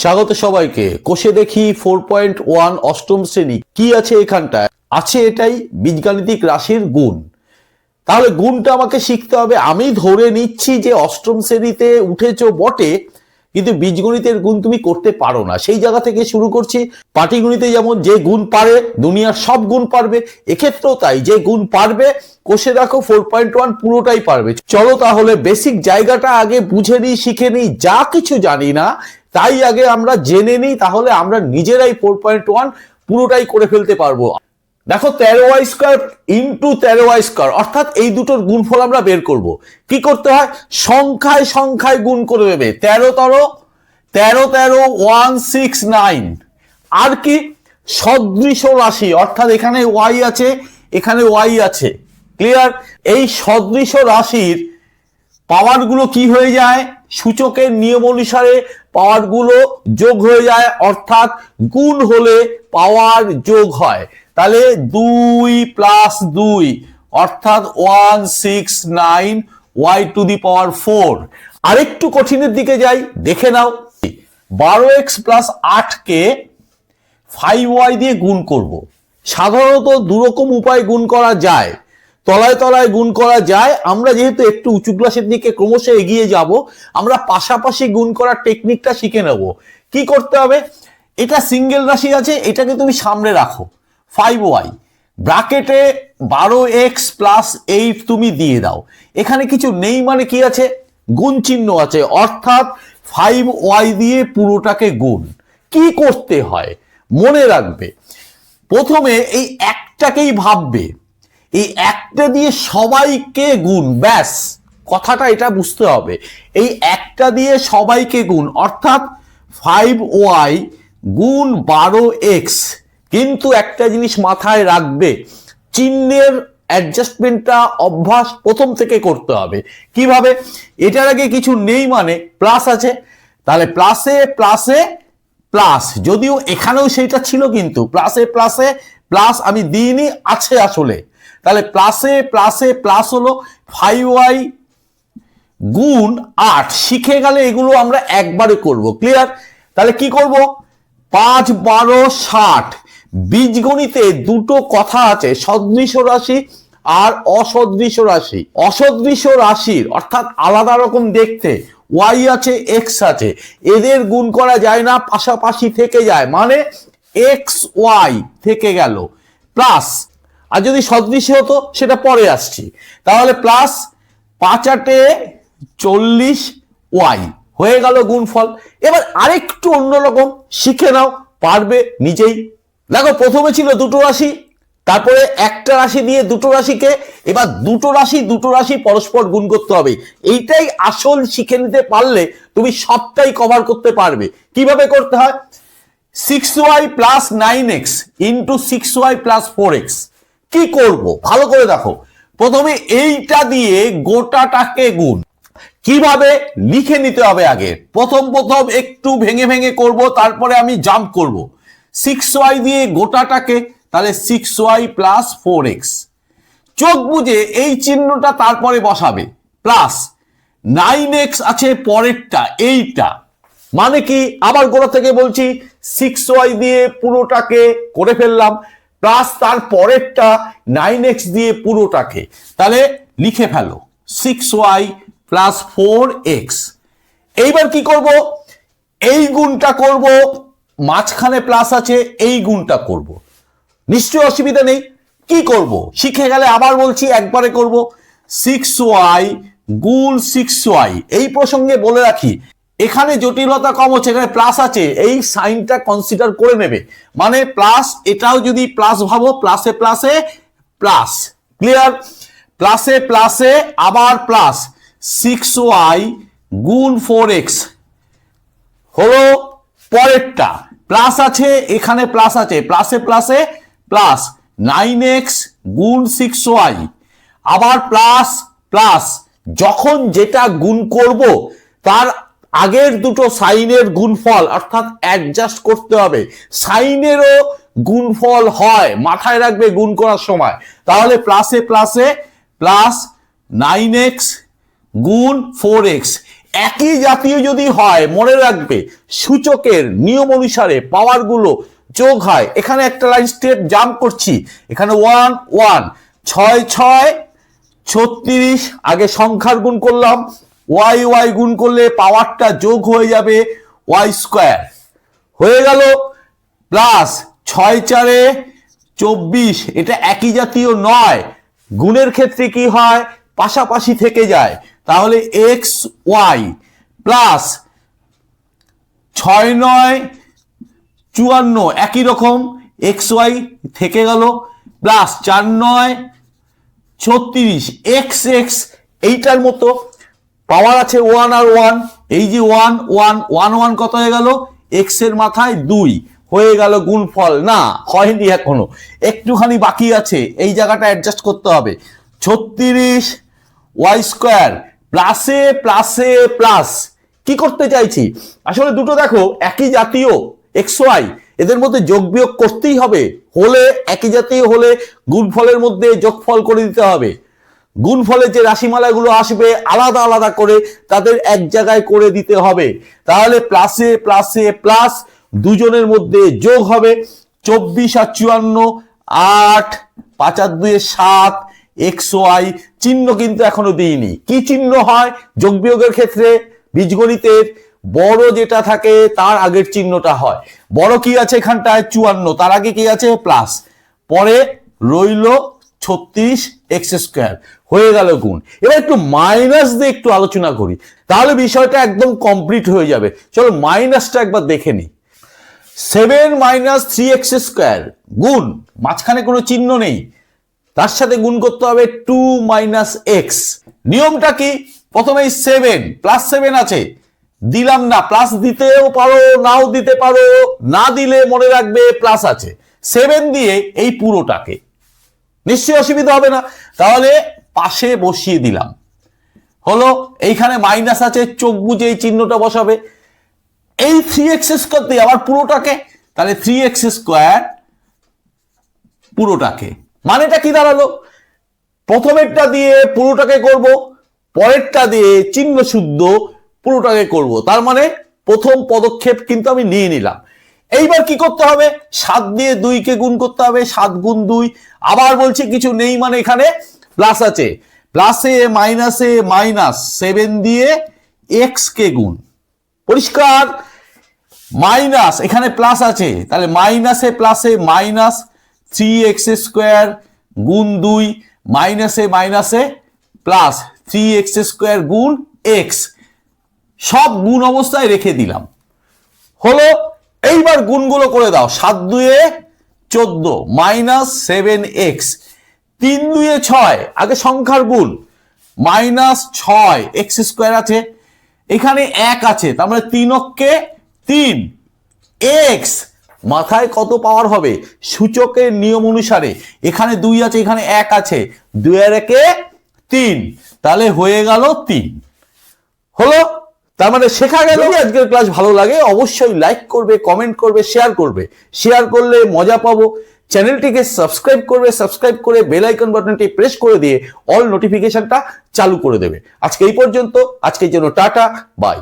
স্বাগত সবাইকে। কোষে দেখি ফোর পয়েন্ট ওয়ান অষ্টম শ্রেণি। কি আছে এখানটায়? আছে এটাই বীজগাণিতিক রাশির গুণ। তাহলে গুণটা আমাকে শিখতে হবে। আমি ধরে নিচ্ছি যে অষ্টম শ্রেণীতে উঠেছ বটে, কিন্তু বীজগণিতের গুণ তুমি করতে পারো না। সেই জায়গা থেকে শুরু করছি। পাটিগণিতে যেমন যে গুণ পারে, দুনিয়ার সব গুণ পারবে। এক্ষেত্রেও তাই। যে গুণ পারবে, কোষে রাখো ফোর পয়েন্ট ওয়ান পুরোটাই পারবে। চলো তাহলে বেসিক জায়গাটা আগে বুঝে নিই, শিখে নিই। যা কিছু জানি না তাই আগে আমরা জেনে নিই, তাহলে আমরা নিজেরাই ফোর পয়েন্ট ওয়ান পুরোটাই করে ফেলতে পারব। দেখো, তেরো ওয়াই স্কোয়ার ইন্টু তেরো ওয়াই স্কোয়ার অর্থাৎ এই দুটোর গুণফল আমরা বের করব। কি করতে হয়? সংখ্যায় সংখ্যায় গুণ করে দেবে। তেরো তেরো তেরো তেরো ওয়ান সিক্স নাইন আর কি? সদৃশ রাশি, অর্থাৎ এখানে ওয়াই আছে, এখানে ওয়াই আছে। ক্লিয়ার এই সদৃশ রাশির পাওয়ারগুলো কি হয়ে যায়? সূচকের নিয়ম অনুসারে পাওয়ারগুলো যোগ হয়ে যায়, অর্থাৎ গুণ হলে পাওয়ার যোগ হয়। তাহলে দুই প্লাস দুই, অর্থাৎ one six nine Y to the power four আরেকটু কঠিনের দিকে যাই, দেখে নাও। বারো এক্স প্লাস আটকে ফাইভ ওয়াই দিয়ে গুণ করব। সাধারণত দুরকম উপায় গুণ করা যায়। তলায় তলায় গুণ করা যায়। আমরা যেহেতু একটু উঁচু ক্লাসের দিকে ক্রমশ এগিয়ে যাব, আমরা পাশাপাশি গুণ করার টেকনিকটা শিখে নেব। কি করতে হবে? এটা সিঙ্গেল রাশি আছে, এটাকে তুমি সামনে রাখো। ফাইভ ওয়াই ব্রাকেটে বারো এক্স প্লাস এইট তুমি দিয়ে দাও। এখানে কিছু নেই মানে কি আছে? গুণ চিহ্ন আছে। অর্থাৎ ফাইভ ওয়াই দিয়ে পুরোটাকে গুণ। কি করতে হয়? মনে রাখবে। প্রথমে এই একটাকেই ভাববে। এই একটা দিয়ে সবাইকে গুণ? ব্যাস, কথাটা এটা বুঝতে হবে। এই একটা দিয়ে সবাইকে গুণ? অর্থাৎ ফাইভ ওয়াই গুণ বারো এক্স কিন্তু একটা জিনিস মাথায় রাখবে, চিহ্নের অ্যাডজাস্টমেন্টটা অভ্যাস প্রথম থেকে করতে হবে। কীভাবে? এটার আগে কিছু নেই মানে প্লাস আছে। তাহলে প্লাসে প্লাসে প্লাস যদিও এখানেও সেইটা ছিল কিন্তু প্লাসে প্লাসে প্লাস আমি দিইনি, আছে আসলে। তাহলে প্লাসে প্লাসে প্লাস হলো ফাইভ ওয়াই গুণ আট। শিখে গেলে এগুলো আমরা একবারে করব। ক্লিয়ার তাহলে কি করব? পাঁচ, বারো, ষাট। বীজগণিতে দুটো কথা আছে, সদৃশ রাশি আর অসদৃশ রাশি। অসদৃশ রাশির, অর্থাৎ আলাদা রকম দেখতে ওয়াই আছে এক্স আছে, এদের গুণ করা যায় না, পাশাপাশি থেকে যায়। মানে এক্স ওয়াই থেকে গেল। প্লাস আর যদি সদৃশ্য হতো, সেটা পরে আসছি। তাহলে প্লাস পাঁচ আটে চল্লিশ ওয়াই হয়ে গেল গুণফল। এবার আরেকটু অন্যরকম শিখে নাও, পারবে নিজেই। দেখো, প্রথমে ছিল দুটো রাশি, তারপরে একটা রাশি দিয়ে দুটো রাশিকে, এবার দুটো রাশি দুটো রাশি পরস্পর গুণ করতে হবে। এইটাই আসল শিখে নিতে পারলে তুমি সবটাই কভার করতে পারবে। কীভাবে করতে হয়? Six Y plus nine X into six Y plus four X কি করব? ভালো করে দেখো। প্রথমে এইটা দিয়ে গোটাটাকে গুণ। কীভাবে? লিখে নিতে হবে আগে। প্রথম প্রথম একটু ভেঙে ভেঙে করব, তারপরে আমি জাম্প করব। সিক্স ওয়াই দিয়ে গোটাটাকে, তাহলে six Y plus four X চোখ বুঝে এই চিহ্নটা তারপরে বসাবে। প্লাস নাইন এক্স আছে পরেরটা, এইটা। মানে কি? আবার গোড়া থেকে বলছি সিক্স ওয়াই দিয়ে পুরোটাকে করে ফেললাম। প্লাস তার পরেরটা নাইন এক্স দিয়ে পুরোটাকে। তাহলে লিখে ফেলো। Six Y plus four X এইবার কি করব? এই গুণটা করব। মাঝখানে প্লাস আছে, এই গুণটা করব। নিশ্চয় অসুবিধা নেই। কি করব? শিখে গেলে আবার বলছি, একবারে করব। সিক্স ওয়াই গুণ সিক্স ওয়াই এই প্রসঙ্গে বলে রাখি এখানে জটিলতা কম হচ্ছে, এখানে প্লাস আছে, এই সাইনটা কনসিডার করে নেবে। মানে প্লাস এটাও যদি প্লাস ভাবো প্লাসে প্লাসে প্লাস ক্লিয়ার প্লাসে প্লাসে আবার প্লাস সিক্স ওয়াই গুণ ফোর এক্স হলো পরেরটা। প্লাস আছে, এখানে প্লাস আছে প্লাসে প্লাসে প্লাস নাইন এক্স গুণ সিক্স ওয়াই আবার প্লাস প্লাস যখন যেটা গুণ করব, তার আগের দুটো সাইনের গুণফল, অর্থাৎ অ্যাডজাস্ট করতে হবে। সাইনেরও গুণফল হয়, মাথায় রাখবে গুণ করার সময়। তাহলে প্লাসে প্লাসে প্লাস নাইন এক্স গুণ ফোর এক্স একই জাতীয় যদি হয়, মনে রাখবে, সূচকের নিয়ম অনুসারে পাওয়ারগুলো যোগ হয়। এখানে একটা লাইন স্টেপ জাম্প করছি। এখানে ওয়ান ওয়ান ছয় ছয়, ছত্রিশ, আগে সংখ্যার গুণ করলাম। ওয়াই ওয়াই গুণ করলে পাওয়ারটা যোগ হয়ে যাবে ওয়াই স্কোয়ার। হয়ে গেল প্লাস ছয় চারে চব্বিশ, এটা একই জাতীয় নয়। গুণের ক্ষেত্রে কি হয়? পাশাপাশি থেকে যায়। তাহলে এক্স ওয়াই প্লাস ছয় নয়, চুয়ান্ন, একই রকম এক্স ওয়াই থেকে গেল প্লাস চার নয়, ছত্রিশ এক্স এক্স এইটার মতো পাওয়ার আছে ওয়ান আর ওয়ান এই যে ওয়ান ওয়ান ওয়ান ওয়ান কত হয়ে গেল? এক্সের মাথায় দুই। হয়ে গেল গুণফল। না, হয়নি এখনও। একটুখানি বাকি আছে। এই জায়গাটা অ্যাডজাস্ট করতে হবে। ছত্রিশ ওয়াই স্কোয়ার প্লাসে প্লাসে প্লাস কি করতে চাইছি? আসলে দুটো দেখো, একই জাতীয় এক্স ওয়াই এদের মধ্যে যোগ বিয়োগ করতেই হবে। হলে একই জাতীয় হলে গুণফলের মধ্যে যোগফল করে দিতে হবে। গুণফলের যে রাশিমালাগুলো আসবে আলাদা আলাদা করে তাদের এক জায়গায় করে দিতে হবে। তাহলে প্লাসে প্লাসে প্লাস দুজনের মধ্যে যোগ হবে চব্বিশ আর চুয়ান্ন, আট পাঁচ আর দুয়ে সাত, এক্স আই চিহ্ন কিন্তু এখনও দিইনি। কি চিহ্ন হয়? যোগ বিয়োগের ক্ষেত্রে বীজগণিতের বড় যেটা থাকে তার আগের চিহ্নটা হয়। বড় কি আছে এখানটায়? চুয়ান্ন। তার আগে কি আছে? প্লাস পরে রইল ছত্রিশ এক্স স্কোয়ার হয়ে গেল গুণ। এবার একটু মাইনাস দিয়ে একটু আলোচনা করি। তাহলে বিষয়টা একদম কমপ্লিট হয়ে যাবে। চলো মাইনাসটা একবার দেখে নিই। Seven minus three X square গুণ। মাঝখানে কোনো চিহ্ন নেই। তার সাথে গুণ করতে হবে টু মাইনাস এক্স নিয়মটা কি? প্রথমে সেভেন প্লাস সেভেন আছে। দিলাম না। প্লাস দিতেও পারো, নাও দিতে পারো। না দিলে মনে রাখবে প্লাস আছে। সেভেন দিয়ে এই পুরোটাকে। নিশ্চয়ই অসুবিধা হবে না। তাহলে পাশে বসিয়ে দিলাম। হলো, এইখানে মাইনাস আছে, চোখ বুঝে এই চিহ্নটা বসাবে। এই থ্রি এক্স স্কোয়ার দিয়ে আবার পুরোটাকে, তাহলে থ্রি এক্স স্কোয়ার পুরোটাকে। মানেটা কি দাঁড়াল? প্রথমেরটা দিয়ে পুরোটাকে করব, পরেরটা দিয়ে চিহ্ন শুদ্ধ পুরোটাকে করব। তার মানে প্রথম পদক্ষেপ কিন্তু আমি নিয়ে নিলাম। এইবার কি করতে হবে? সাত দিয়ে দুইকে গুণ করতে হবে, সাত গুণ দুই। আবার বলছি কিছু নেই মানে এখানে প্লাস আছে। প্লাসে মাইনাসে মাইনাস সেভেন দিয়ে এক্স কে গুণ। পরিষ্কার? মাইনাস এখানে প্লাস আছে। তাহলে মাইনাসে প্লাসে মাইনাস থ্রি এক্স স্কোয়ার গুণ দুই। মাইনাসে মাইনাসে প্লাস থ্রি এক্স স্কোয়ার গুণ এক্স সব গুণ অবস্থায় রেখে দিলাম। হলো এইবার গুণগুলো করে দাও। সাত দুয়ে চোদ্দ, মাইনাস সেভেন এক্স। তিন দুয়ে ছয়, আগে সংখ্যার গুণ। মাইনাস ছয়, এক্স স্কোয়ার আছে। এখানে এক আছে, তার মানে তিন অক্ষে তিন। এক্স, মাথায় কত পাওয়ার হবে? সূচকের নিয়ম অনুসারে। এখানে দুই আছে, এখানে এক আছে। দুই আর একে তিন। তাহলে হয়ে গেল তিন। হলো? তার মানে শেখা গেল আজকের ক্লাস ভালো লাগে, অবশ্যই লাইক করবে কমেন্ট করবে শেয়ার করবে। শেয়ার করলে মজা পাবো। চ্যানেলটিকে সাবস্ক্রাইব করবে সাবস্ক্রাইব করে বেল আইকন বাটনটি প্রেস করে দিয়ে অল নোটিফিকেশনটা চালু করে দেবে। আজকে এই পর্যন্ত, আজকের জন্য টাটা বাই